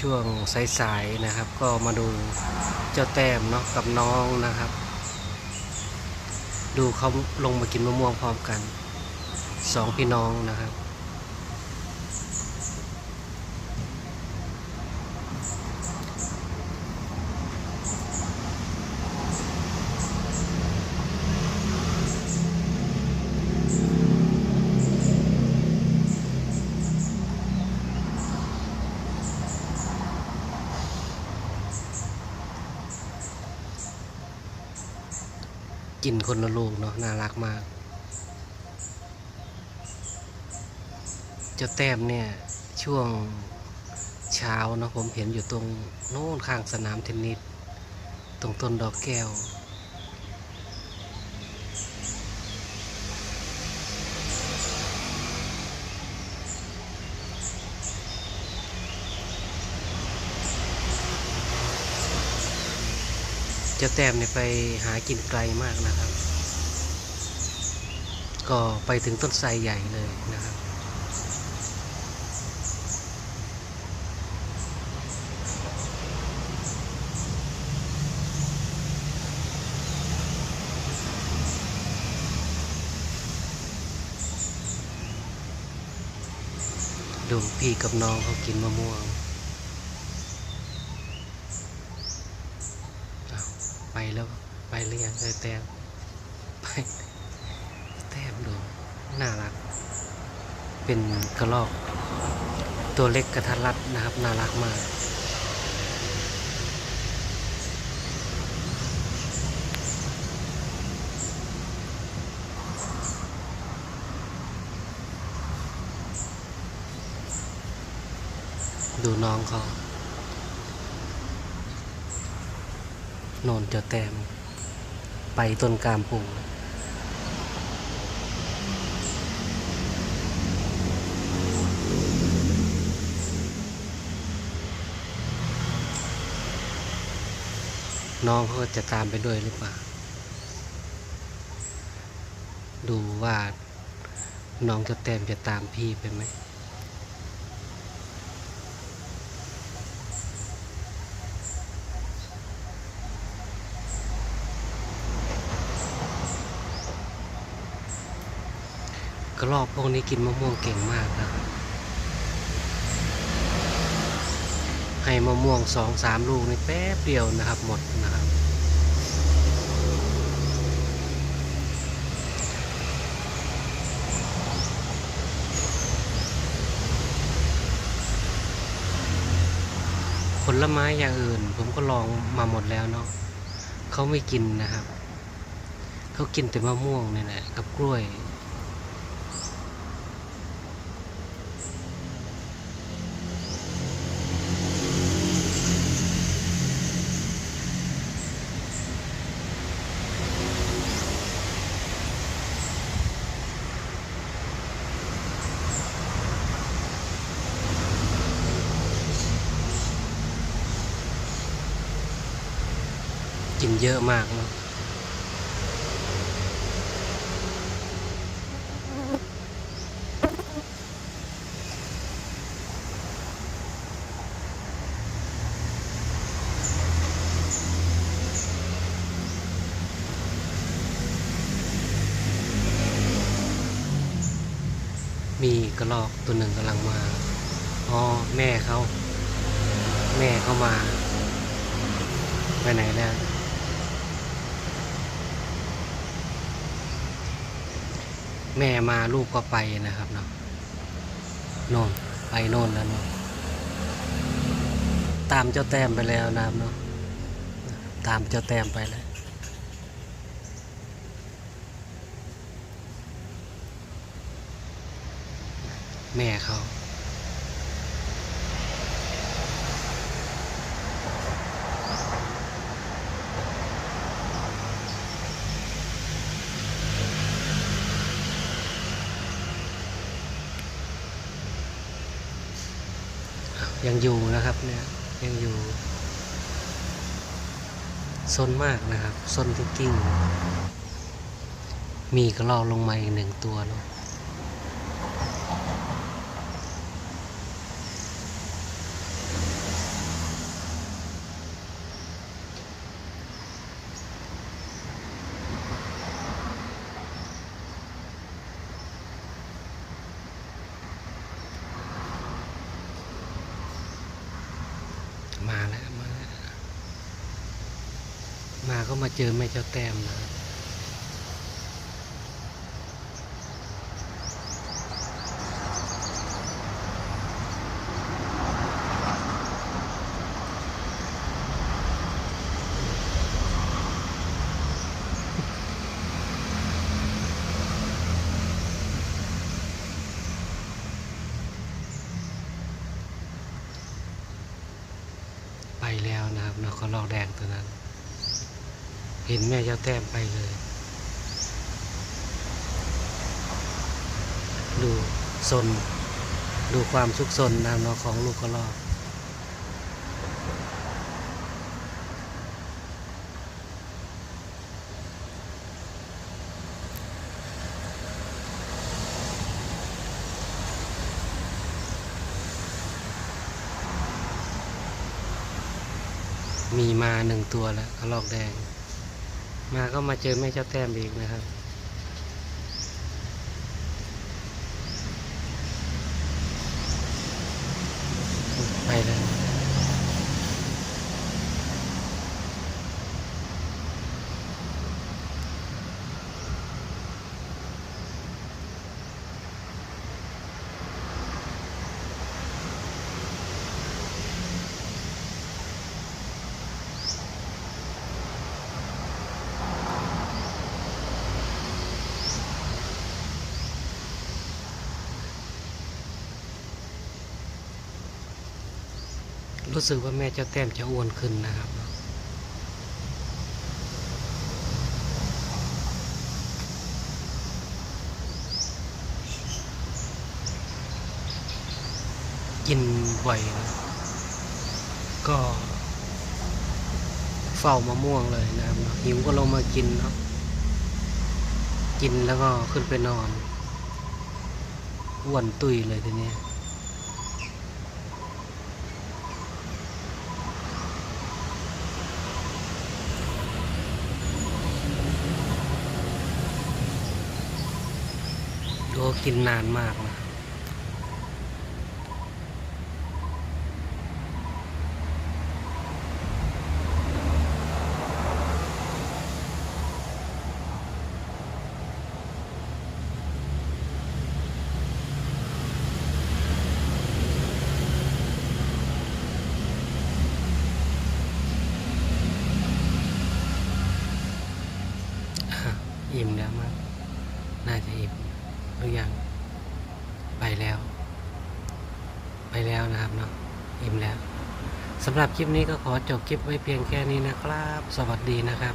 ช่วงสายๆนะครับ ก็มาดูเจ้าแต้มเนาะกับน้องนะครับ ดูเขาลงมากินมะม่วงพร้อมกันสองพี่น้องนะครับ กินคนละลูกเนาะน่ารักมาก เจ้าแต้มเนี่ยช่วงเช้าเนาะผมเห็นอยู่ตรงโน่นข้างสนามเทนนิสตรงต้นดอกแก้ว เจ้าแต้มเนี่ยไปหากินไกลมากนะครับ ก็ไปถึงต้นไทรใหญ่เลยนะครับ ดูพี่กับน้องเขากินมะม่วงอ้าวไป แล้วไปหรือยังเออแต้มไปแต้มดูน่ารัก เป็นกระรอก ตัวเล็กกระทัดรัดนะครับ น่ารักมากดูน้องเขา โนนเจะแต้ม ไปต้นกามปูน้องเขาจะตามไปด้วยหรือเปล่า ดูว่าน้องจะแต้มจะตามพี่ไปไหม กระรอกพวกนี้กินมะม่วงเก่งมากครับให้มะม่วงสองสามลูกในแป๊บเดียวนะครับหมดนะครับ ผลไม้อย่างอื่น ผมก็ลองมาหมดแล้วเนาะเขาไม่กินนะครับ เขากินแต่มะม่วงนี่แหละกับกล้วย เยอะมากเนาะมีกระรอกตัวหนึ่งกำลังมา อ๋อ แม่เขา แม่เขามา ไปไหนแล้ว แม่มาลูกก็ไปนะครับเนาะโน่นไปโน่นแล้วเนาะตามเจ้าแต้มไปแล้วนะครับเนาะตามเจ้าแต้มไปแล้วแม่เขา ยังอยู่นะครับเนี่ยยังอยู่ซนมากนะครับซนจริงๆ มีกระรอกลงมาอีกหนึ่งตัวเนาะ มาแล้วมา มาก็มาเจอแม่เจ้าแต้มนะ แล้วนะครับนกกระลอกแดงตัวนั้น เห็นแม่เจ้าแต้มไปเลย ดูสนดูความสุขสนนะเนกของลูกกระรอก มีมาหนึ่งตัวแล้วกระรอกแดง มาก็มาเจอแม่เจ้าแต้มอีกนะครับ ไปแล้ว รู้สึกว่าแม่เจ้าแต้มจะอ้วนขึ้นนะครับ กินบ่อยนะก็เฝ้ามะม่วงเลยนะครับ หิวก็ลงมากินเนาะกินแล้วก็ขึ้นไปนอนอ้วนตุยเลยทีนี้ ดูกินนานมากนะอิ่มแล้วมั้งน่าจะอิ่ม หรือยัง ไปแล้ว ไปแล้วนะครับเนาะอิ่มแล้วสำหรับคลิปนี้ก็ขอจบคลิปไว้เพียงแค่นี้นะครับ สวัสดีนะครับ